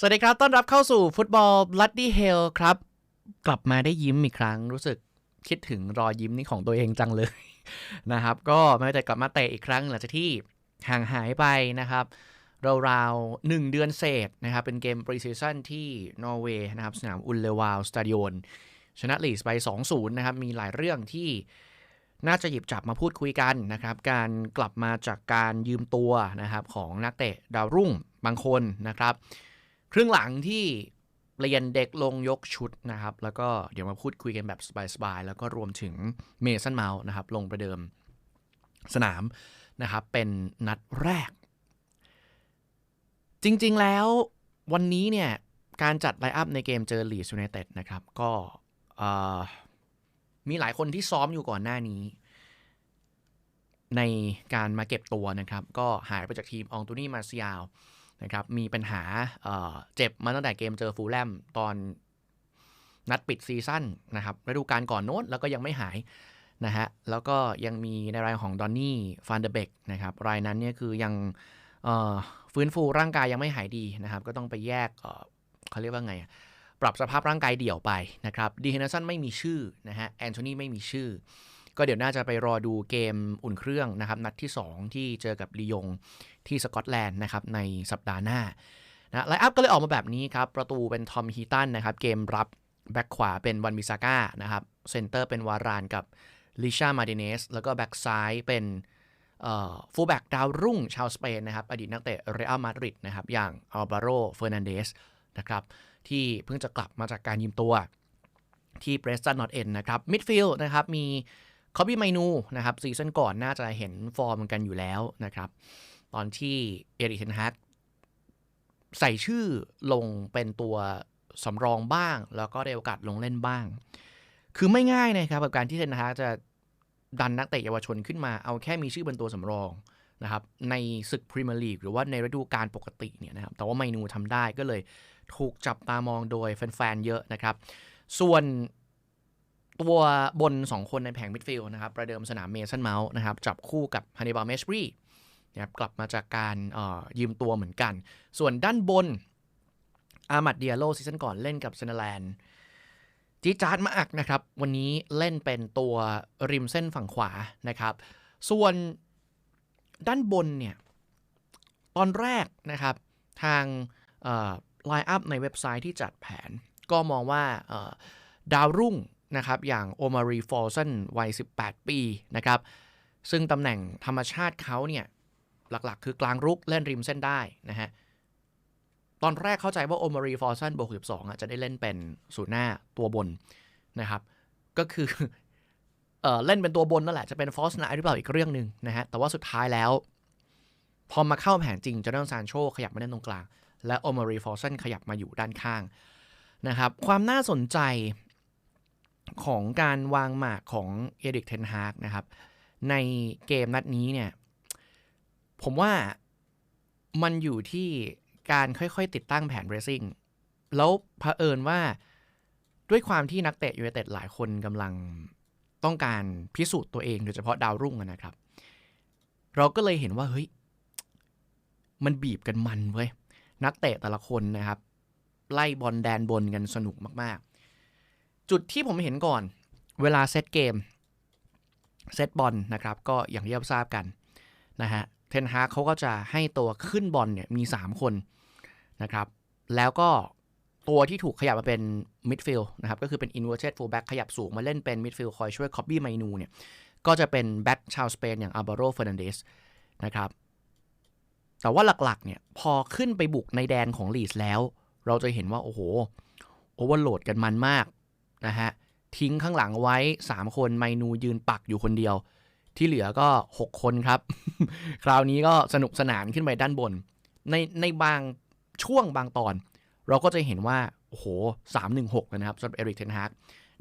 สวัสดีครับ ต้อนรับเข้าสู่ฟุตบอล Bloody Hell ครับ กลับมาได้ยิ้มอีกครั้ง รู้สึกคิดถึงรอยยิ้มนี่ของตัวเองจังเลยนะครับ ก็ไม่แต่กลับมาเตะอีกครั้งหลังจากที่ห่างหายไปนะครับ ราวๆหนึ่งเดือนเศษนะครับ เป็นเกมปรีซีซั่นที่นอร์เวย์นะครับ สนามอุลเลวาลสตาดิโอนชนะลีสไป 2-0 นะครับ มีหลายเรื่องที่น่าจะหยิบจับมาพูดคุยกันนะครับ การกลับมาจากการยืมตัวนะครับของนักเตะดาวรุ่งบางคนนะครับ ครึ่งหลังที่เปลี่ยนเด็กลงยกชุดนะครับ แล้วก็เดี๋ยวมาพูดคุยกันแบบสบายๆ แล้วก็รวมถึงเมสันเมาส์นะครับ ลงประเดิมสนามนะครับ เป็นนัดแรก จริงๆแล้ววันนี้เนี่ย การจัดไลอัพในเกมเจอลีสยูไนเต็ดนะครับ ก็มีหลายคนที่ซ้อมอยู่ก่อนหน้านี้ ในการมาเก็บตัวนะครับ ก็หายไปจากทีมอองตูนี่มาเซียล นะครับมีปัญหาเเจ็บมาตั้งแต่เกมเจอฟูลแลมตอนนัดปิดซีซั่นนะครับฤดูกาลก่อนโน้นแล้วก็ยังไม่หายนะฮะแล้วก็ยังมีในรายของดอนนี่ฟานเดเบกนะครับรายนั้นเนี่ยคือยังฟื้นฟูร่างกายยังไม่หายดีนะครับ ก็ต้องไปแยกเเขาเรียกว่าไง ปรับสภาพร่างกายเดี่ยวไปนะครับดีเฮนเนสันไม่มีชื่อนะฮะแอนโทนีไม่มีชื่อ ก็เดี๋ยวน่าจะไปรอดูเกมอุ่นเครื่องนะครับ นัดที่ 2 ที่เจอกับลียง ที่สกอตแลนด์นะครับในสัปดาห์หน้านะไลอัพก็เลยออกมาแบบนี้ครับ ประตูเป็นทอมฮีตันนะครับ เกมรับแบ็กขวาเป็นวันบิซาก้านะครับเซนเตอร์เป็นวารานกับลิชามาดิเนสแล้วก็แบ็กซ้ายเป็นฟูลแบ็กดาวรุ่งชาวสเปนนะครับ อดีตนักเตะเรอัลมาดริดนะครับ อย่างอัลบาโรเฟอร์นันเดสนะครับ ที่เพิ่งจะกลับมาจากการยืมตัวที่เบรสตันนอตเอ็นนะครับมิดฟิลด์นะครับ มีคอบี้ไมนูนะครับซีซั่นก่อนน่าจะเห็นฟอร์มกันอยู่แล้วนะครับ ตอนที่เอริกเทนฮักใส่ชื่อลงเป็นตัวสำรองบ้าง แล้วก็ได้โอกาสลงเล่นบ้าง คือไม่ง่ายนะครับกับการที่เทนฮักจะดันนักเตะเยาวชนขึ้นมาเอาแค่มีชื่อเป็นตัวสำรองนะครับในศึกพรีเมียร์ลีกหรือว่าในฤดูกาลปกติเนี่ยนะครับแต่ว่าไมนูทำได้ก็เลยถูกจับตามองโดยแฟนๆเยอะนะครับ ส่วนตัวบน 2 คนในแผงมิดฟิลด์นะครับ ประเดิมสนามเมสันเมาส์นะครับ จับคู่กับฮันนิบาลเมชบรี นะครับกลับมาจากการยืมตัวเหมือนกัน ส่วนด้านบนอามัดเดียโลซีซั่นก่อนเล่นกับเซนแลนด์จีจาร์ดมาอักนะครับ วันนี้เล่นเป็นตัวริมเส้นฝั่งขวานะครับ ส่วนด้านบนเนี่ย ตอนแรกนะครับ ทางไลน์อัพในเว็บไซต์ที่จัดแผน ก็มองว่าดาวรุ่งนะครับ อย่างโอมารีฟอลสันวัย 18 ปีนะครับ ซึ่งตำแหน่งธรรมชาติเขาเนี่ย หลักๆ คือกลางรุกเล่นริมเส้นได้นะฮะ ตอนแรกเข้าใจว่าโอมารีฟอลสันโบวก12อะจะได้เล่นเป็นศูนย์หน้าตัวบนนะครับ ก็คือเออเล่นเป็นตัวบนนั่นแหละ จะเป็นฟอสนหรือเปล่าอีกเรื่องหนึ่งนะฮะ แต่ว่าสุดท้ายแล้ว พอมาเข้าแผนจริงจอร์แดนซานโชขยับมาเล่นตรงกลาง และโอมารีฟอลสันขยับมาอยู่ด้านข้างนะครับความน่าสนใจของการวางหมากของเอริกเทนฮากนะครับในเกมนัดนี้เนี่ย ผมว่ามันอยู่ที่การค่อยๆ ติดตั้งแผนเรซิ่งแล้วเผอิญว่าด้วยความที่นักเตะยูเนเต็ดหลายคนกำลังต้องการพิสูจน์ตัวเอง โดยเฉพาะดาวรุ่งนะครับ เราก็เลยเห็นว่าเฮ้ย มันบีบกันมันเว้ย นักเตะแต่ละคนนะครับ ไล่บอลแดนบนกันสนุกมากๆ จุดที่ผมเห็นก่อน เวลาเซตเกม เซตบอลนะครับ ก็อย่างที่เราทราบกันนะฮะ เทนฮาร์เขาก็จะให้ตัวขึ้นบอลเนี่ยมี 3 คนนะครับ แล้วก็ตัวที่ถูกขยับมาเป็นมิดฟิลด์นะครับก็คือเป็น inverted fullback ขยับสูงมาเล่นเป็นมิดฟิลด์คอยช่วยคอบบี้ไมนูเนี่ยก็จะเป็นแบ็กชาวสเปนอย่างอัลบาโรเฟอร์นันเดสนะครับแต่ว่าหลักๆเนี่ยพอขึ้นไปบุกในแดนของลีสแล้ว เราจะเห็นว่า โอ้โหโอเวอร์โหลดกันมันมากนะฮะทิ้งข้างหลังไว้ 3 คนไมนูยืนปักอยู่คนเดียว ที่เหลือก็ 6 คนครับ คราวนี้ก็สนุกสนานขึ้นไปด้านบน ในในบางช่วงบางตอน เราก็จะเห็นว่า โอ้โหสามหนึ่งหกนะครับสำหรับเอริกเทนฮาก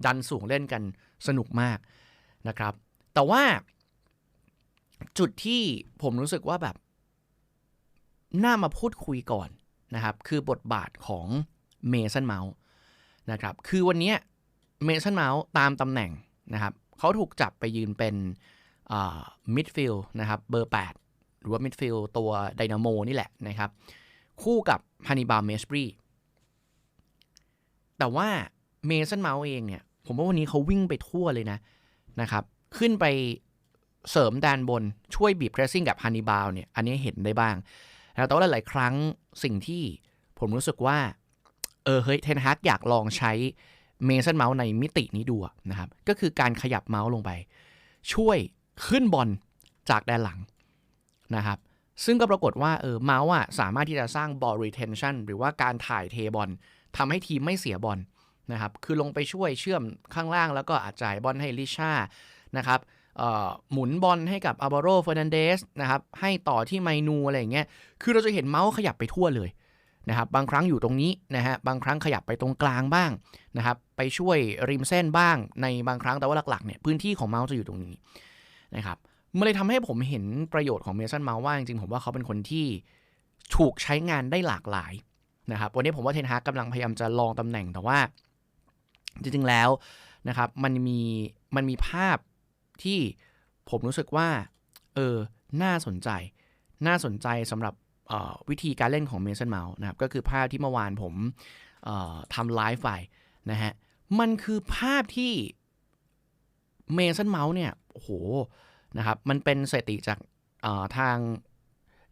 ดันสูงเล่นกันสนุกมากนะครับ แต่ว่าจุดที่ผมรู้สึกว่าแบบ น่ามาพูดคุยก่อนนะครับ คือบทบาทของเมสันเมาส์นะครับ คือวันนี้เมสันเมาส์ตามตำแหน่งนะครับ เขาถูกจับไปยืนเป็น มิดฟิลด์นะครับเบอร์ 8 หรือว่ามิดฟิลด์ตัวไดนาโมนี่แหละนะครับ คู่กับฮันนิบาลเมสบรีแต่ว่าเมสันเมาส์เองเนี่ย ผมว่าวันนี้เขาวิ่งไปทั่วเลยนะนะครับ ขึ้นไปเสริมแดนบนช่วยบีบเพรสซิ่งกับฮันนิบาลเนี่ย อันนี้เห็นได้บ้าง แต่ว่าหลาย ๆ ครั้งสิ่งที่ผมรู้สึกว่า เออเฮ้ยเทนฮากอยากลองใช้เมสันเมาส์ในมิตินี้ดูนะครับ ก็คือการขยับเมาส์ลงไป ช่วย ขึ้นบอลจากแดนหลังนะครับ ซึ่งก็ปรากฏว่าเออเมาส์อะสามารถที่จะสร้างบอลรีเทนชันหรือว่าการถ่ายเทบอลทำให้ทีมไม่เสียบอลนะครับ คือลงไปช่วยเชื่อมข้างล่างแล้วก็อาจจ่ายบอลให้ลิชานะครับหมุนบอลให้กับอาบาโรเฟอร์นันเดสนะครับ ให้ต่อที่ไมนูอะไรอย่างเงี้ย คือเราจะเห็นเมาส์ขยับไปทั่วเลยนะครับ บางครั้งอยู่ตรงนี้นะฮะ บางครั้งขยับไปตรงกลางบ้างนะครับ ไปช่วยริมเส้นบ้างในบางครั้ง แต่ว่าหลักๆเนี่ยพื้นที่ของเมาส์จะอยู่ตรงนี้ นะครับมันเลยทำให้ผมเห็นประโยชน์ของเมสันเมาส์ว่าจริงๆผมว่าเขาเป็นคนที่ถูกใช้งานได้หลากหลายนะครับวันนี้ผมว่าเทนฮากกำลังพยายามจะลองตำแหน่งแต่ว่า จริงๆแล้วนะครับมันมีมันมีภาพที่ผมรู้สึกว่าเออน่าสนใจ น่าสนใจสำหรับวิธีการเล่นของเมสันเมาส์นะครับก็คือภาพที่เมื่อวานผมทำไลฟ์ไปนะฮะมันคือภาพที่เมสันเมาส์เนี่ย โอ้โหนะครับมันเป็นสถิติจากทาง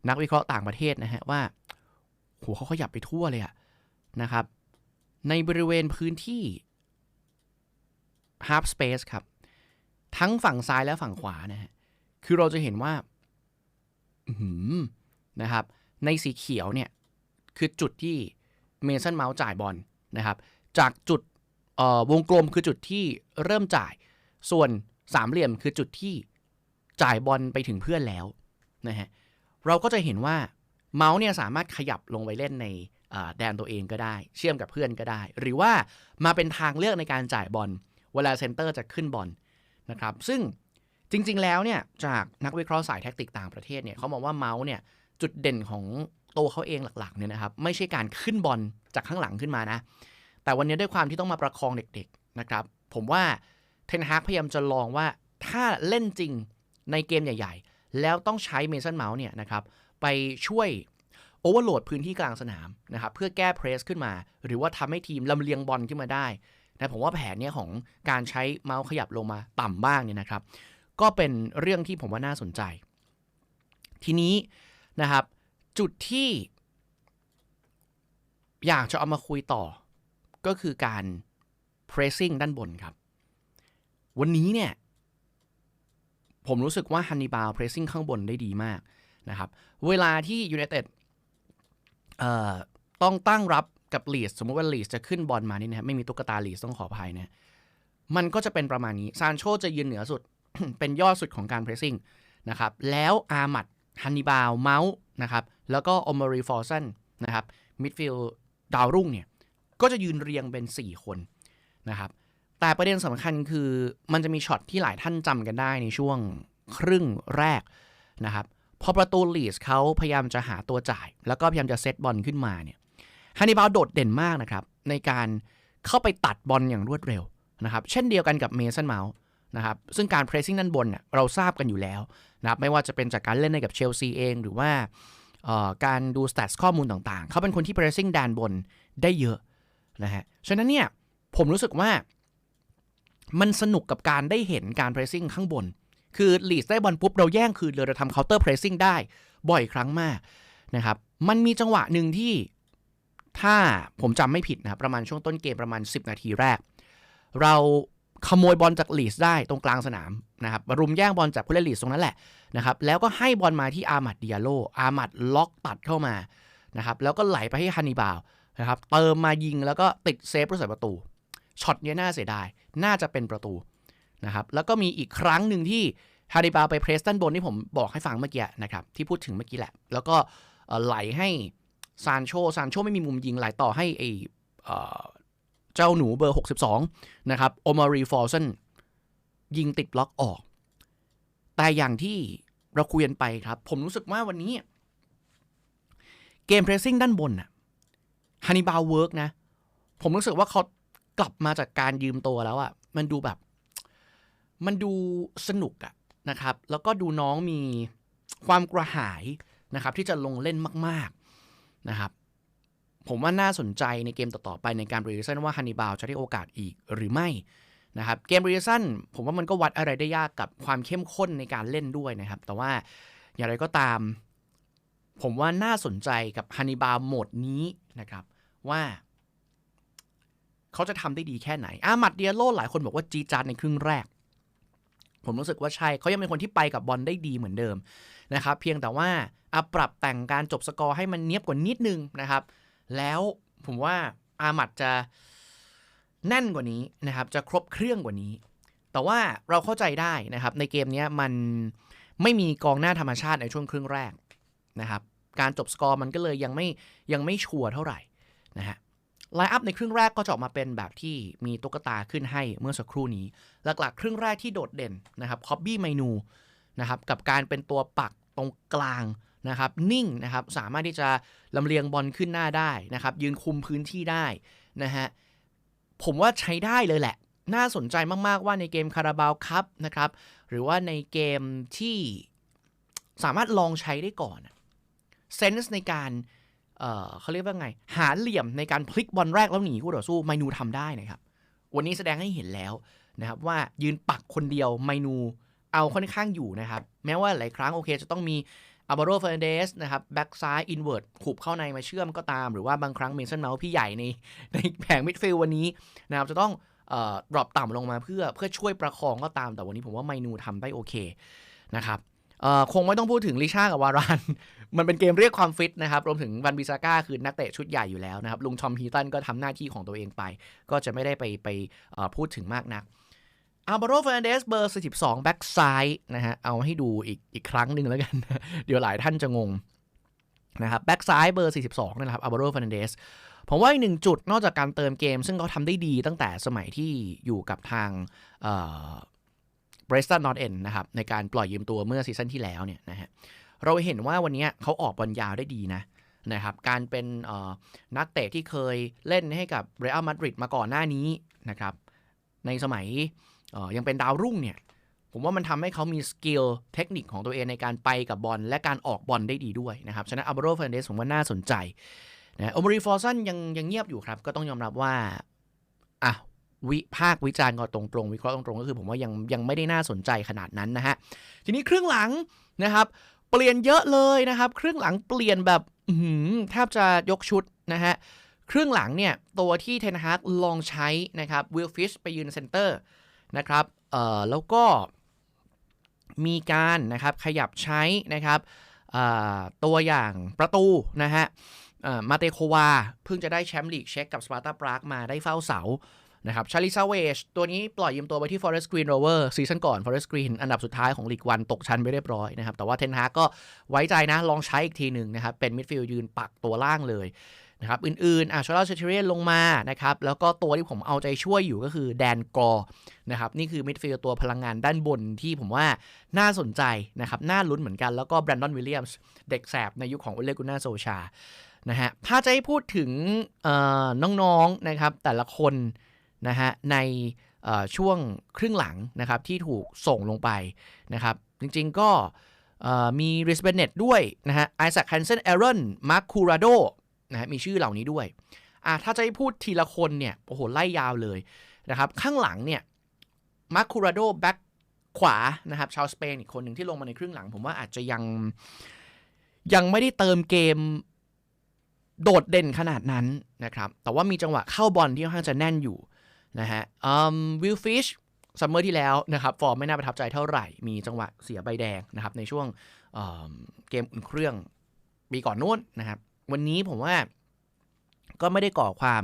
นักวิเคราะห์ต่างประเทศนะฮะว่าโหเขาขยับไปทั่วเลยอะนะครับ ในบริเวณพื้นที่ half space ครับ ทั้งฝั่งซ้ายและฝั่งขวานะฮะคือเราจะเห็นว่านะครับ ในสีเขียวเนี่ย คือจุดที่เมสันเมาส์จ่ายบอลนะครับ จากจุดวงกลมคือจุดที่เริ่มจ่าย ส่วน สามเหลี่ยมคือจุดที่จ่ายบอลไปถึงเพื่อนแล้วนะฮะเราก็จะเห็นว่าเมาส์เนี่ยสามารถขยับลงไปเล่นในแดนตัวเองก็ได้ เชื่อมกับเพื่อนก็ได้ หรือว่ามาเป็นทางเลือกในการจ่ายบอลเวลาเซนเตอร์จะขึ้นบอลนะครับซึ่งจริง ๆ แล้วเนี่ยจากนักวิเคราะห์สายแท็กติกต่างประเทศเนี่ยเขาบอกว่าเมาส์เนี่ยจุดเด่นของตัวเขาเองหลักๆเนี่ยนะครับไม่ใช่การขึ้นบอลจากข้างหลังขึ้นมานะ แต่วันนี้ด้วยความที่ต้องมาประคองเด็ก ๆนะครับ ผมว่า เทนฮากพยายามจะลองว่าถ้าเล่นจริงในเกมใหญ่ ๆ แล้วต้องใช้เมสันเมาส์เนี่ยนะครับไปช่วยโอเวอร์โหลดพื้นที่กลางสนามนะครับเพื่อแก้เพรสขึ้นมา หรือว่าทำให้ทีมลำเลียงบอลขึ้นมาได้นะผมว่าแผนเนี้ยของการใช้เมาส์ขยับลงมาต่ำบ้างเนี่ยนะครับ ก็เป็นเรื่องที่ผมว่าน่าสนใจ ทีนี้นะครับจุดที่ อยากจะเอามาคุยต่อ ก็คือการ pressing ด้านบนครับ วันนี้เนี่ย ผมรู้สึกว่าฮันนิบาล pressing ข้างบนได้ดีมากนะครับ เวลาที่ยูไนเต็ดต้องตั้งรับกับลีสสมมติว่าลีสจะขึ้นบอลมานี่นะไม่มีตุ๊กตาลีสต้องขออภัยนะมันก็จะเป็นประมาณนี้ซานโชจะยืนเหนือสุด เป็นยอดสุดของการเพรสซิ่งนะครับ แล้วอามัดฮันนิบาลเมาส์นะครับ แล้วก็อมมารีฟอร์ซันนะครับมิดฟิลด์ดาวรุ่งเนี่ย ก็จะยืนเรียงเป็น 4 คนนะครับ แต่ประเด็นสำคัญคือมันจะมีช็อตที่หลายท่านจำกันได้ในช่วงครึ่งแรกนะครับพอประตูลีสเขาพยายามจะหาตัวจ่าย แล้วก็พยายามจะเซตบอลขึ้นมาเนี่ยฮันนิบาลโดดเด่นมากนะครับ ในการเข้าไปตัดบอลอย่างรวดเร็วนะครับ เช่นเดียวกันกับเมสันเมาส์นะครับซึ่งการเพรสซิ่งด้านบนเนี่ยเราทราบกันอยู่แล้วนะครับไม่ว่าจะเป็นจากการเล่นในกับเชลซีเองหรือว่าการดูสแตทข้อมูลต่างๆ เขาเป็นคนที่เพรสซิ่งด้านบนได้เยอะนะฮะฉะนั้นเนี่ยผมรู้สึกว่า มันสนุกกับการได้เห็นการเพรสซิ่งข้างบน คือลีดได้บอลปุ๊บเราแย่งคืนเลยเราทำเคาน์เตอร์เพรสซิ่งได้บ่อยครั้งมากนะครับ มันมีจังหวะหนึ่งที่ถ้าผมจำไม่ผิดนะครับประมาณช่วงต้นเกมประมาณ 10 นาทีแรก เราขโมยบอลจากลีสได้ตรงกลางสนามนะครับรุมแย่งบอลจากผู้เล่นลีสตรงนั้นแหละนะครับแล้วก็ให้บอลมาที่อามัดดิอาโลอามัดล็อกตัดเข้ามานะครับแล้วก็ไหลไปให้ฮันนิบาลนะครับเติมมายิงแล้วก็ติดเซฟผู้ใส่ประตู ช็อตนี้น่าเสียดาย น่าจะเป็นประตูนะครับแล้วก็มีอีกครั้งหนึ่งที่ฮันนิบาลไปเพรสตันบนที่ผมบอกให้ฟังเมื่อกี้นะครับที่พูดถึงเมื่อกี้แหละ แล้วก็ไหลให้ซานโชซานโชไม่มีมุมยิงไหลต่อให้ไอเจ้าหนูเบอร์ 62 นะครับโอมารีฟอร์ซันยิงติดบล็อกออก แต่อย่างที่เราคุยกันไปครับ ผมรู้สึกว่าวันนี้ เกมเพรสซิ่งด้านบนน่ะฮันนิบาลเวิร์กนะ ผมรู้สึกว่าเขา กลับมาจากการยืมตัวแล้วอะ่ะ มันดูแบบ มันดูสนุกอะนะครับ แล้วก็ดูน้องมีความกระหายนะครับ ที่จะลงเล่นมาก ๆนะครับ ผมว่าน่าสนใจในเกมต่อ ๆ ไปในการบริษัทว่าฮันนิบาลจะได้โอกาสอีกหรือไม่นะครับเกมบริษัทผมว่ามันก็วัดอะไรได้ยากกับความเข้มข้นในการเล่นด้วยนะครับ แต่ว่าอย่างไรก็ตาม ผมว่าน่าสนใจกับฮันนิบาลโหมดนี้นะครับ ว่า เขาจะทำได้ดีแค่ไหนอามัดเดียโลหลายคนบอกว่าจีจานในครึ่งแรก ผมรู้สึกว่าใช่เขายังเป็นคนที่ไปกับบอลได้ดีเหมือนเดิมนะครับเพียงแต่ว่าอาปรับแต่งการจบสกอร์ให้มันเนียบกว่านิดนึงนะครับ แล้วผมว่าอามัดจะแน่นกว่านี้นะครับจะครบเครื่องกว่านี้ แต่ว่าเราเข้าใจได้นะครับ ในเกมนี้มันไม่มีกองหน้าธรรมชาติในช่วงครึ่งแรกนะครับ การจบสกอร์มันก็เลยยังไม่ยังไม่ชัวร์เท่าไหร่นะฮะ ไลน์อัพในครึ่งแรกก็จะออกมาเป็นแบบที่มีตุ๊กตาขึ้นให้เมื่อสักครู่นี้ หลักๆ ครึ่งแรกที่โดดเด่นนะครับคอบบี้ไมนูนะครับกับการเป็นตัวปักตรงกลางนะครับนิ่งนะครับสามารถที่จะลำเลียงบอลขึ้นหน้าได้นะครับยืนคุมพื้นที่ได้นะฮะผมว่าใช้ได้เลยแหละ น่าสนใจมาก ๆ ว่าในเกมคาราบาวคัพนะครับหรือว่าในเกมที่สามารถลองใช้ได้ก่อนเซนส์ในการ เเขาเรียกว่าไง หาเหลี่ยมในการพลิกบอลแรกแล้วหนีคู่ต่อสู้ไมนูทำได้นะครับ วันนี้แสดงให้เห็นแล้วนะครับว่ายืนปักคนเดียวไมนูเอาค่อนข้างอยู่นะครับ แม้ว่าหลายครั้งโอเคจะต้องมีอัลบาโรเฟอร์เดสนะครับแบ็กซ้ายอินเวอร์ตขุบเข้าในมาเชื่อมก็ตาม หรือว่าบางครั้งเมนสันเมาส์พี่ใหญ่ในในแผงมิดฟิลวันนี้นะครับจะต้องดรอปต่ำลงมาเพื่อเพื่อช่วยประคองก็ตามแต่วันนี้ผมว่าไมนูทำได้โอเคนะครับ คงไม่ต้องพูดถึงลิชากับวาราน มันเป็นเกมเรียกความฟิตนะครับ รวมถึงวันบิซาก้าคือนักเตะชุดใหญ่อยู่แล้วนะครับ ลุงชอมฮีตันก็ทำหน้าที่ของตัวเองไป ก็จะไม่ได้ไปไปพูดถึงมากนักอัลบาโรเฟรนเดสเบอร์ 42 แบ็กซ้ายนะฮะ เอาให้ดูอีกอีกครั้งหนึ่งแล้วกัน เดี๋ยวหลายท่านจะงงนะครับแบ็กซ้ายเบอร์ 42 นะครับอัลบาโรเฟรนเดสผมว่าอีกหนึ่งจุดนอกจากการเติมเกม ซึ่งเขาทำได้ดีตั้งแต่สมัยที่อยู่กับทาง เบรสตันนอตเอ็นนะครับในการปล่อยยืมตัวเมื่อซีซั่นที่แล้วเนี่ยนะฮะเราเห็นว่าวันนี้เขาออกบอลยาวได้ดีนะนะครับการเป็นนักเตะที่เคยเล่นให้กับเรอัลมาดริดมาก่อนหน้านี้นะครับในสมัยยังเป็นดาวรุ่งเนี่ยผมว่ามันทำให้เขามีสกิลเทคนิคของตัวเองในการไปกับบอลและการออกบอลได้ดีด้วยนะครับฉะนั้นอัลเบโรเฟนเดสผมว่าน่าสนใจนะโอมรีฟอร์ซันยังยังเงียบอยู่ครับ ก็ต้องยอมรับว่าอะ วิภาควิจารณ์ก็ตรงๆวิเคราะห์ตรงๆก็คือผมว่ายังยังไม่ได้น่าสนใจขนาดนั้นนะฮะทีนี้ครึ่งหลังนะครับเปลี่ยนเยอะเลยนะครับ ครึ่งหลังเปลี่ยนแบบแทบจะยกชุดนะฮะครึ่งหลังเนี่ยตัวที่เทนฮากลองใช้นะครับวิลฟิชไปยืนเซนเตอร์นะครับเอ่อแล้วก็มีการนะครับขยับใช้นะครับตัวอย่างประตูนะฮะมาเตโควา เพิ่งจะได้แชมป์ลีกเช็คกับสปาร์ตาปรากมาได้เฝ้าเสา นะครับชาลิซาเวชตัวนี้ปล่อยยืมตัวไปที่ Forest Green Rover ซีซั่นก่อน Forest Green อันดับสุดท้ายของลีกวันตกชั้นไปเรียบร้อยนะครับแต่ว่าเทนฮาก็ไว้ใจนะลองใช้อีกทีหนึ่งนะครับเป็นมิดฟิลด์ยืนปักตัวล่างเลยนะครับอื่นๆอะชาร์ลเชเรียนลงมานะครับแล้วก็ตัวที่ผมเอาใจช่วยอยู่ก็คือแดนกอนะครับนี่คือมิดฟิลด์ตัวพลังงานด้านบนที่ผมว่าน่าสนใจนะครับน่าลุ้นเหมือนกันแล้วก็แบรนดอนวิลเลียมส์เด็กแสบในยุคของอุลเลกุน่าโซชานะฮะถ้าจะให้พูดถึงน้องๆนะครับแต่ละคน นะฮะในช่วงครึ่งหลังนะครับที่ถูกส่งลงไปนะครับจริงๆก็มีริสเบเนตด้วยนะฮะไอแซคแฮนเซนเอรอนมาร์คคูราโดนะฮะมีชื่อเหล่านี้ด้วยอะถ้าจะให้พูดทีละคนเนี่ยโอ้โหไล่ยาวเลยนะครับข้างหลังเนี่ยมาร์คูราโดแบ็คขวานะครับชาวสเปนอีกคนหนึ่งที่ลงมาในครึ่งหลัง ผมว่าอาจจะยังยังไม่ได้เติมเกมโดดเด่นขนาดนั้นนะครับแต่ว่ามีจังหวะเข้าบอลที่ค่อนข้างจะแน่นอยู่ นะฮะวิลฟิชซัมเมอร์ที่แล้วนะครับฟอร์มไม่น่าประทับใจเท่าไหร่ มีจังหวะเสียใบแดงนะครับในช่วงเเกมอุ่นเครื่องปีก่อนนู้นนะครับ วันนี้ผมว่าก็ไม่ได้ก่อความ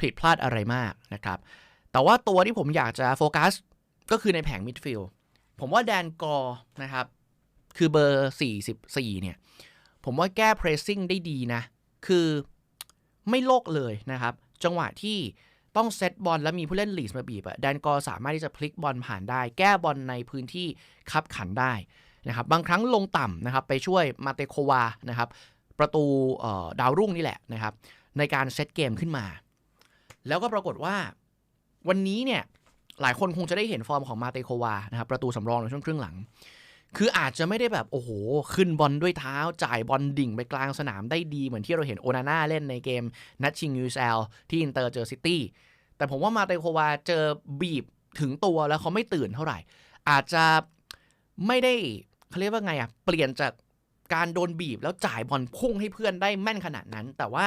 ผิดพลาดอะไรมากนะครับ แต่ว่าตัวที่ผมอยากจะโฟกัสก็คือในแผงมิดฟิลด์ผมว่าแดนกอนะครับ คือเบอร์ 44 เนี่ย ผมว่าแก้เพรสซิ่งได้ดีนะ คือไม่โลกเลยนะครับ จังหวะที่ ต้องเซตบอลแล้วมีผู้เล่นลีสมาบีบอะแดนกอสามารถที่จะพลิกบอลผ่านได้ แก้บอลในพื้นที่คับขันได้นะครับบางครั้งลงต่ำนะครับไปช่วยมาเตโควานะครับประตูดาวรุ่งนี่แหละนะครับในการเซตเกมขึ้นมา แล้วก็ปรากฏว่าวันนี้เนี่ยหลายคนคงจะได้เห็นฟอร์มของมาเตโควานะครับประตูสำรองในช่วงครึ่งหลัง คืออาจจะไม่ได้แบบโอ้โห ขึ้นบอลด้วยเท้า จ่ายบอลดิ่งไปกลางสนามได้ดีเหมือนที่เราเห็นโอนาน่าเล่นในเกมนัดชิงยูเซลที่อินเตอร์เจอซิตี้แต่ผมว่ามาเตโควาเจอบีบถึงตัวแล้วเขาไม่ตื่นเท่าไหร่ อาจจะไม่ได้เขาเรียกว่าไงอะเปลี่ยนจากการโดนบีบแล้วจ่ายบอลพุ่งให้เพื่อนได้แม่นขนาดนั้น แต่ว่า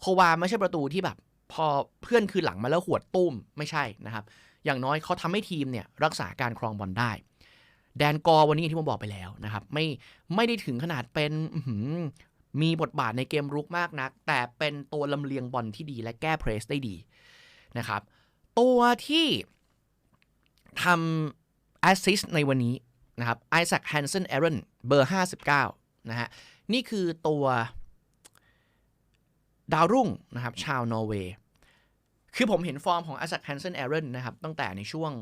โควาไม่ใช่ประตูที่แบบ พอเพื่อนคือหลังมาแล้วหวดตุ้มไม่ใช่นะครับ อย่างน้อยเขาทำให้ทีมเนี่ยรักษาการครองบอลได้ แดนกอวันนี้ที่ผมบอกไปแล้วนะครับ ไม่ไม่ได้ถึงขนาดเป็นมีบทบาทในเกมรุกมากนัก แต่เป็นตัวลำเลียงบอลที่ดีและแก้เพรสได้ดีนะครับ ตัวที่ทำแอสซิสในวันนี้นะครับไอแซคแฮนเซนเอรอนเบอร์ 59 นะฮะ นี่คือตัวดาวรุ่งนะครับ ชาวนอร์เวย์ คือผมเห็นฟอร์มของไอแซคแฮนเซนเอรอนนะครับ ตั้งแต่ในช่วง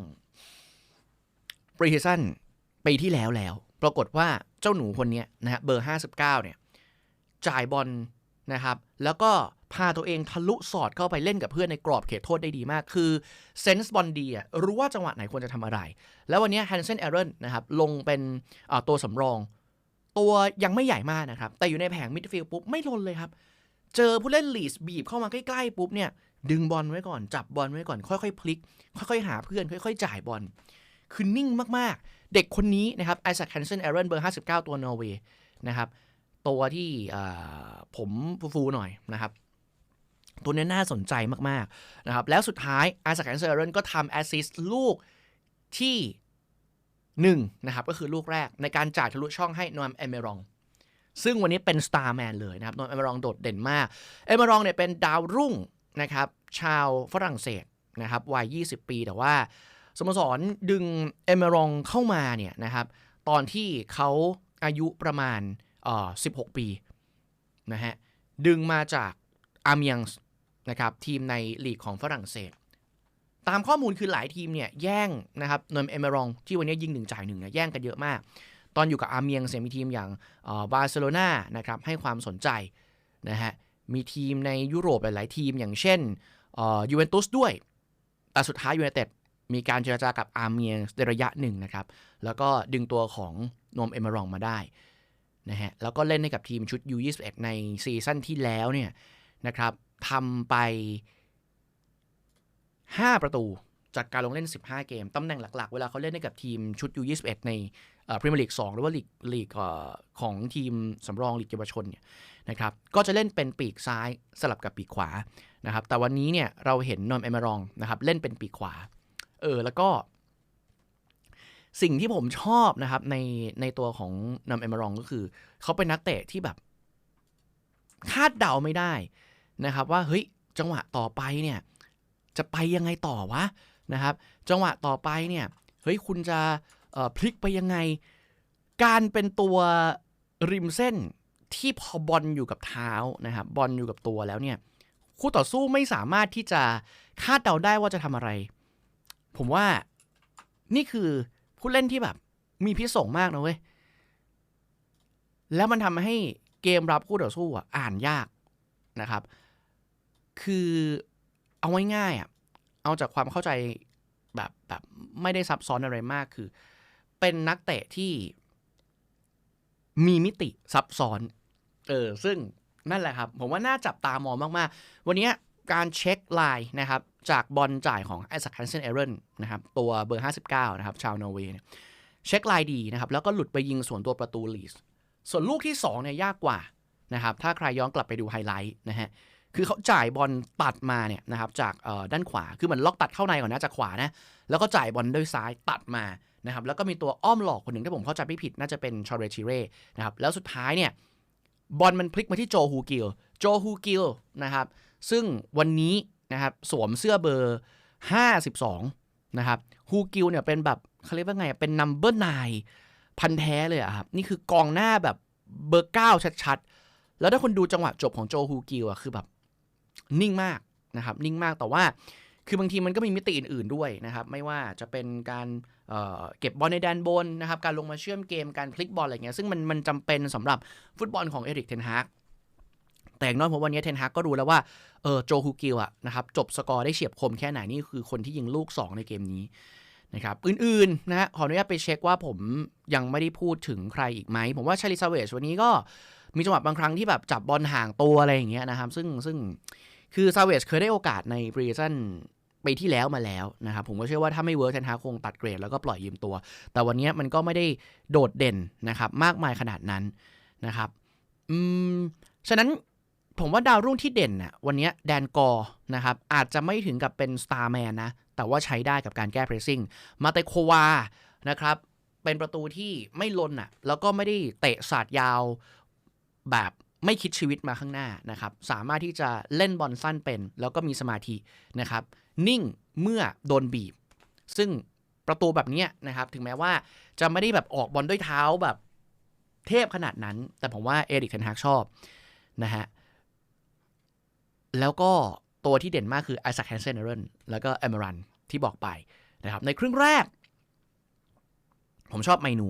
ปรีซัน ปีที่แล้วแล้ว ปรากฏว่าเจ้าหนูคนนี้นะฮะเบอร์ 59 เนี่ยจ่ายบอลนะครับแล้วก็พาตัวเองทะลุสอดเข้าไปเล่นกับเพื่อนในกรอบเขตโทษได้ดีมาก คือเซนส์บอลดีอะรู้ว่าจังหวะไหนควรจะทำอะไร แล้ววันนี้แฮนเซนเอรอนนะครับลงเป็นตัวสำรอง ตัวยังไม่ใหญ่มากนะครับ แต่อยู่ในแผงมิดฟิลด์ปุ๊บ ไม่ลนเลยครับ เจอผู้เล่นลีสบีบเข้ามาใกล้ ๆ ปุ๊บเนี่ย ดึงบอลไว้ก่อน จับบอลไว้ก่อน ค่อยๆ พลิก ค่อยๆ หาเพื่อน ค่อย ๆ จ่ายบอลคือนิ่งมากๆ เด็กคนนี้นะครับไอแซคแฮนเซนเอรอนเบอร์ 59 ตัวนอร์เวย์นะครับ ตัวที่ผมฟูๆหน่อยนะครับ ตัวนี้น่าสนใจมาก ๆ นะครับ แล้วสุดท้ายไอแซคแฮนเซนเอรอนก็ทำแอสซิสต์ลูกที่1นะครับก็คือลูกแรกในการจ่ายทะลุช่องให้นอมเอเมรองซึ่งวันนี้เป็นสตาร์แมนเลยนะครับนอมเอเมรองโดดเด่นมาก เอเมรองเนี่ยเป็นดาวรุ่งนะครับชาวฝรั่งเศสนะครับวัย 20 ปีแต่ว่า สโมสรดึงเอเมรองเข้ามาเนี่ยนะครับตอนที่เขาอายุประมาณเอ่อ16 ปีนะฮะดึงมาจากอาร์เมียงนะครับทีมในลีกของฝรั่งเศส ตามข้อมูลคือหลายทีมเนี่ยแย่งนะครับนนเอเมรองที่วันนี้ยิงหนึ่งจ่ายหนึ่งเนี่ยแย่งกันเยอะมาก ตอนอยู่กับอาร์เมียงเสียมีทีมอย่างบาร์เซโลนานะครับให้ความสนใจนะฮะมีทีมในยุโรปหลาย ๆ ทีมอย่างเช่นยูเวนตุสด้วย แต่สุดท้ายยูไนเต็ด มีการเจรจากับอาร์เมียในระยะหนึ่งนะครับ แล้วก็ดึงตัวของนมเอเมรองมาได้นะฮะ แล้วก็เล่นให้กับทีมชุด U21 ในซีซั่นที่แล้วเนี่ยนะครับทำไป 5 ประตูจากการลงเล่น 15 เกม ตำแหน่งหลัก ๆ เวลาเขาเล่นให้กับทีมชุด U21 ในพรีเมียร์ลีก2หรือว่าลีกลีกของทีมสำรองลีกเยาวชนเนี่ยนะครับ ก็จะเล่นเป็นปีกซ้ายสลับกับปีกขวานะครับ แต่วันนี้เนี่ยเราเห็นนอมเอเมรองนะครับเล่นเป็นปีกขวา เออ แล้วก็ สิ่งที่ผมชอบนะครับ ในในตัวของนอมเอเมรองก็คือ เขาเป็นนักเตะที่แบบ คาดเดาไม่ได้นะครับ ว่าเฮ้ยจังหวะต่อไปเนี่ย จะไปยังไงต่อวะนะครับ จังหวะต่อไปเนี่ยเฮ้ยคุณจะพลิกไปยังไง การเป็นตัวริมเส้นที่พอบอลอยู่กับเท้านะครับบอลอยู่กับตัวแล้วเนี่ยคู่ต่อสู้ไม่สามารถที่จะคาดเดาได้ว่าจะทำอะไร ผมว่านี่คือผู้เล่นที่แบบ มีพิษสงมากนะเว้ย แล้วมันทำให้เกมรับคู่ต่อสู้อ่านยากนะครับ คือเอาง่ายๆอะเอาจากความเข้าใจแบบแบบไม่ได้ซับซ้อนอะไรมากคือ เป็นนักเตะที่มีมิติซับซ้อน เออ ซึ่งนั่นแหละครับ ผมว่าน่าจับตามองมาก ๆ วันนี้ การเช็คไลน์นะครับจากบอลจ่ายของไอซัคแฮนเซนเอเรนนะครับตัวเบอร์ 59 นะครับ ชาวนอร์เวย์เช็คไลน์ดีนะครับ แล้วก็หลุดไปยิงส่วนตัวประตูลีสส่วนลูกที่2เนี่ยยากกว่านะครับถ้าใครย้อนกลับไปดูไฮไลท์นะฮะคือเขาจ่ายบอลตัดมาเนี่ยนะครับจากด้านขวาคือเหมือนล็อกตัดเข้าในก่อนนะจากขวานะแล้วก็จ่ายบอลด้วยซ้ายตัดมานะครับแล้วก็มีตัวอ้อมหลอกคนหนึ่งถ้าผมเข้าใจไม่ผิดน่าจะเป็นชอเรชิเร่นะครับแล้วสุดท้ายเนี่ยบอลมันพลิกมาที่โจฮูกิลโจฮูกิลนะครับ ซึ่งวันนี้นะครับสวมเสื้อเบอร์ 52 นะครับฮูกิลเนี่ยเป็นแบบเขาเรียกว่าไง เป็นนัมเบอร์ไนพันแท้เลยอะครับ นี่คือกองหน้าแบบเบอร์9ชัดๆ แล้วถ้าคนดูจังหวะจบของโจฮูกิลอะคือแบบนิ่งมากนะครับ นิ่งมากแต่ว่าคือบางทีมันก็มีมิติอื่น ๆด้วยนะครับ ไม่ว่าจะเป็นการเเก็บบอลในแดนบนนะครับ การลงมาเชื่อมเกมการพลิกบอลอะไรเงี้ยซึ่งมันมันจำเป็นสำหรับฟุตบอลของเอริกเทนฮากแต่อย่างน้อยผมวันนี้เทนฮากก็รู้แล้วว่า เออโจฮูกิลอะนะครับจบสกอร์ได้เฉียบคมแค่ไหนนี่คือคนที่ยิงลูก 2 ในเกมนี้นะครับอื่นๆนะขออนุญาตไปเช็คว่าผมยังไม่ได้พูดถึงใครอีกไหม ผมว่าชาลิซาเวชวันนี้ก็มีจังหวะบางครั้งที่แบบจับบอลห่างตัวอะไรอย่างเงี้ยนะครับ ซึ่งซึ่งคือซาเวชเคยได้โอกาสในบรีซันไปที่แล้วมาแล้วนะครับผมก็เชื่อว่าถ้าไม่เวิร์กเทนฮาคงตัดเกรดแล้วก็ปล่อยยืมตัว แต่วันนี้มันก็ไม่ได้โดดเด่นนะครับมากมายขนาดนั้นนะครับอืมฉะนั้น ผมว่าดาวรุ่งที่เด่นน่ะวันนี้แดนกอร์นะครับอาจจะไม่ถึงกับเป็นสตาร์แมนนะ แต่ว่าใช้ได้กับการแก้เพรสซิ่ง มาเตโควานะครับเป็นประตูที่ไม่ลนอะแล้วก็ไม่ได้เตะสาดยาวแบบไม่คิดชีวิตมาข้างหน้านะครับ สามารถที่จะเล่นบอลสั้นเป็น แล้วก็มีสมาธินะครับ นิ่งเมื่อโดนบีบ ซึ่งประตูแบบนี้นะครับ ถึงแม้ว่าจะไม่ได้แบบออกบอลด้วยเท้าแบบเทพขนาดนั้น แต่ผมว่าเอริกเทนฮากชอบนะฮะ แล้วก็ตัวที่เด่นมากคือไอซักแฮนเซนเรนแล้วก็เอมรันที่บอกไปนะครับ ในครึ่งแรก ผมชอบไมนู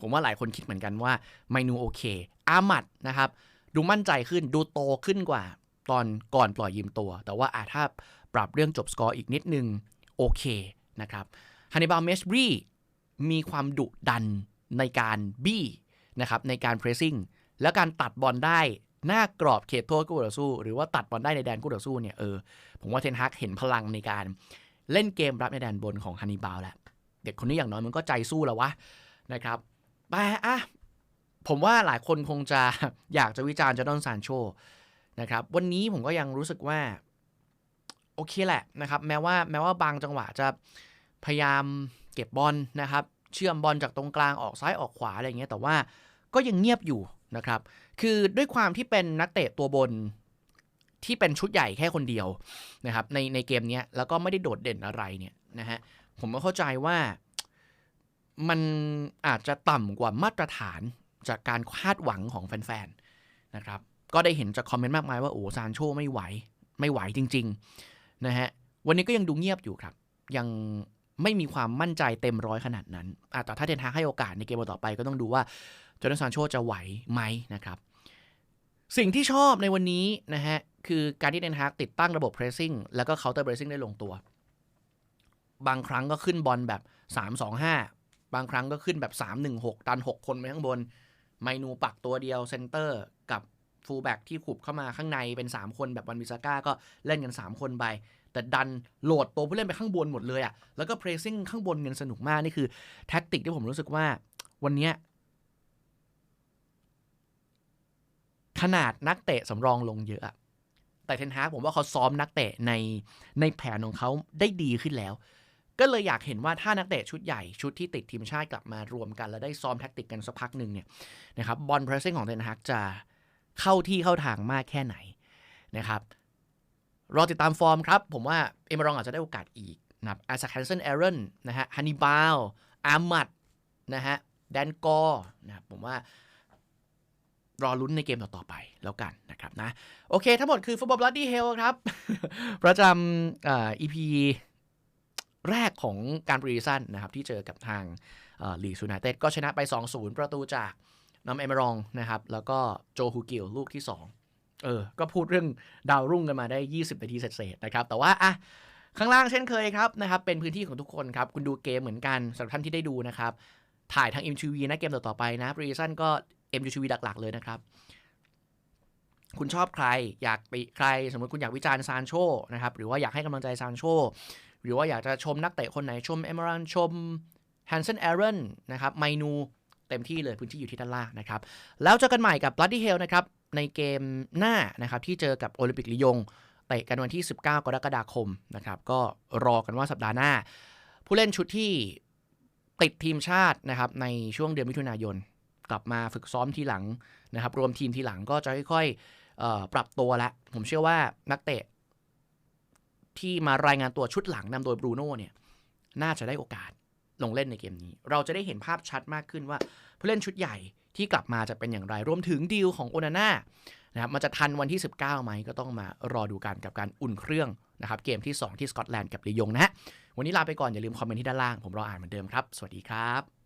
ผมว่าหลายคนคิดเหมือนกันว่าไมนูโอเค อามัดนะครับ ดูมั่นใจขึ้นดูโตขึ้นกว่าตอนก่อนปล่อยยืมตัว แต่ว่าอาถ้าปรับเรื่องจบสกอร์อีกนิดนึง โอเคนะครับฮันนิบาลเมสบรีมีความดุดันในการบี้นะครับในการเพรสซิ่งแล้วการตัดบอลได้ หน้ากรอบเขตโทษกู้ต่อสู้ หรือว่าตัดบอลได้ในแดนกู้ต่อสู้เนี่ยเออผมว่าเทนฮักเห็นพลังในการเล่นเกมรับในแดนบนของฮันนิบาลแล้วเด็กคนนี้อย่างน้อยมันก็ใจสู้แล้ววะนะครับแต่อะผมว่าหลายคนคงจะอยากจะวิจารณ์จอร์แดนซานโชนะครับวันนี้ผมก็ยังรู้สึกว่า โอเคแหละนะครับ แม้ว่าแม้ว่าบางจังหวะจะพยายามเก็บบอลนะครับ เชื่อมบอลจากตรงกลางออกซ้ายออกขวาอะไรเงี้ยแต่ว่าก็ยังเงียบอยู่ นะครับ คือด้วยความที่เป็นนักเตะตัวบนที่เป็นชุดใหญ่แค่คนเดียวนะครับในในเกมนี้แล้วก็ไม่ได้โดดเด่นอะไรเนี่ยนะฮะผมก็เข้าใจว่ามันอาจจะต่ำกว่ามาตรฐานจากการคาดหวังของแฟนๆนะครับก็ได้เห็นจากคอมเมนต์มากมายว่า โอ้ซานโชไม่ไหว ไม่ไหวจริงๆนะฮะวันนี้ก็ยังดูเงียบอยู่ครับ ยังไม่มีความมั่นใจเต็มร้อยขนาดนั้นแต่ถ้าเทนฮาให้โอกาสในเกมต่อไปก็ต้องดูว่า จอร์แดนซานโชจะไหวไหมนะครับ สิ่งที่ชอบในวันนี้นะฮะ คือการที่เทนฮากติดตั้งระบบ pressing แล้วก็ counter pressing ได้ลงตัว บางครั้งก็ขึ้นบอลแบบ 3-2-5 บางครั้งก็ขึ้นแบบ 3-1-6ดัน 6 คนไปข้างบน ไมนูปักตัวเดียวเซนเตอร์กับฟูลแบ็กที่ขุบเข้ามาข้างในเป็น 3 คนแบบวันวิซาก้าก็เล่นกัน 3 คนไป แต่ดันโหลดตัวผู้เล่นไปข้างบนหมดเลยอะ่ะแล้วก็เพรสซิ่งข้างบนเงินสนุกมาก นี่คือแท็กติกที่ผมรู้สึกว่าวันนี้ ขนาดนักเตะสำรองลงเยอะแต่เทนฮาผมว่าเขาซ้อมนักเตะในในแผนของเขาได้ดีขึ้นแล้ว ก็เลยอยากเห็นว่าถ้านักเตะชุดใหญ่ชุดที่ติดทีมชาติกลับมารวมกัน แล้วได้ซ้อมแท็กติกกันสักพักหนึ่งเนี่ยนะครับบอลเพรสซิ่งของเทนฮากจะเข้าที่เข้าทางมากแค่ไหนนะครับรอติดตามฟอร์มครับ ผมว่าเอมรองอาจจะได้โอกาสอีกนะครับอาซักแฮนเซนเอรอนนะฮะฮันนิบาลอามัดนะฮะแดนกอร์นะครับผมว่า รอลุ้นในเกมต่อๆไปแล้วกันนะครับนะ โอเค ทั้งหมดคือฟุตบอลบลัดดี้เฮลครับ ประจำเอ่อ EP แรกของการบรีซันนะครับ ที่เจอกับทางลีซูไนเต็ดก็ชนะไป 2-0 ประตูจากน้ำเอมรองนะครับ แล้วก็โจฮูกิลลูกที่ 2 เออ ก็พูดเรื่องดาวรุ่งกันมาได้ 20 นาทีเศษๆนะครับ แต่ว่าอะข้างล่างเช่นเคยครับนะครับ เป็นพื้นที่ของทุกคนครับ คุณดูเกมเหมือนกันสำหรับท่านที่ได้ดูนะครับ ถ่ายทาง MTV นะเกมต่อๆไปนะบรีซันก็ MTV หลัก ๆ เลยนะครับ คุณชอบใครอยากไปใคร สมมติคุณอยากวิจารณ์ซานโชนะครับ หรือว่าอยากให้กำลังใจซานโชหรือว่าอยากจะชมนักเตะคนไหนชมเอมรันชมแฮนเซนเอรอนนะครับไมนูเต็มที่เลยพื้นที่อยู่ที่ด้านล่างนะครับ แล้วเจอกันใหม่กับ Bloody Hell นะครับ ในเกมหน้านะครับ ที่เจอกับโอลิมปิกลียงเตะกันวันที่ 19 กรกฎาคมนะครับ ก็รอกันว่าสัปดาห์หน้า ผู้เล่นชุดที่ติดทีมชาตินะครับในช่วงเดือนมิถุนายน กลับมาฝึกซ้อมทีหลังนะครับ รวมทีมทีหลังก็จะค่อยๆปรับตัวล้วผมเชื่อว่านักเตะ ที่มารายงานตัวชุดหลังนำโดยบรูโน่เนี่ยน่าจะได้โอกาสลงเล่นในเกมนี้ เราจะได้เห็นภาพชัดมากขึ้นว่า ผู้เล่นชุดใหญ่ที่กลับมาจะเป็นอย่างไร รวมถึงดีลของโอนาน่านะครับมันจะทันวันที่ 19ไหมก็ต้องมารอดูกันกับการอุ่นเครื่องนะครับเกมที่ 2 ที่สกอตแลนด์กับลียงนะฮะวันนี้ลาไปก่อนอย่าลืมคอมเมนต์ที่ด้านล่าง ผมรออ่านเหมือนเดิมครับ สวัสดีครับ